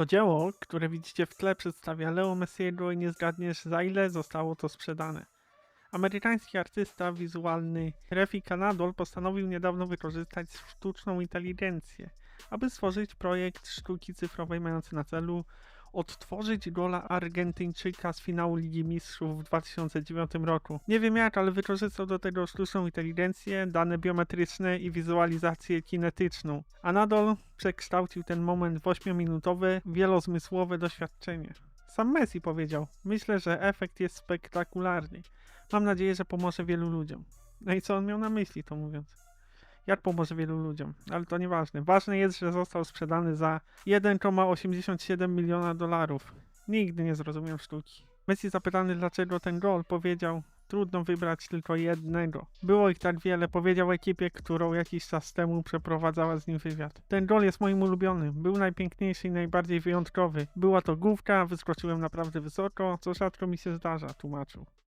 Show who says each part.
Speaker 1: To dzieło, które widzicie w tle, przedstawia Leo Messiego i nie zgadniesz za ile zostało to sprzedane. Amerykański artysta wizualny Refi Canadol postanowił niedawno wykorzystać sztuczną inteligencję, aby stworzyć projekt sztuki cyfrowej mający na celu odtworzyć gola Argentyńczyka z finału Ligi Mistrzów w 2009 roku. Nie wiem jak, ale wykorzystał do tego sztuczną inteligencję, dane biometryczne i wizualizację kinetyczną. A Nadal przekształcił ten moment w 8-minutowe, wielozmysłowe doświadczenie. Sam Messi powiedział: Myślę, że efekt jest spektakularny. Mam nadzieję, że pomoże wielu ludziom. No i co on miał na myśli, to mówiąc? Jak pomoże wielu ludziom? Ale to nieważne. Ważne jest, że został sprzedany za 1,87 miliona dolarów. Nigdy nie zrozumiem sztuki. Messi zapytany dlaczego ten gol powiedział Trudno wybrać tylko jednego. Było ich tak wiele, powiedział ekipie, którą jakiś czas temu przeprowadzała z nim wywiad. Ten gol jest moim ulubionym. Był najpiękniejszy i najbardziej wyjątkowy. Była to główka, wyskoczyłem naprawdę wysoko, co rzadko mi się zdarza, tłumaczył.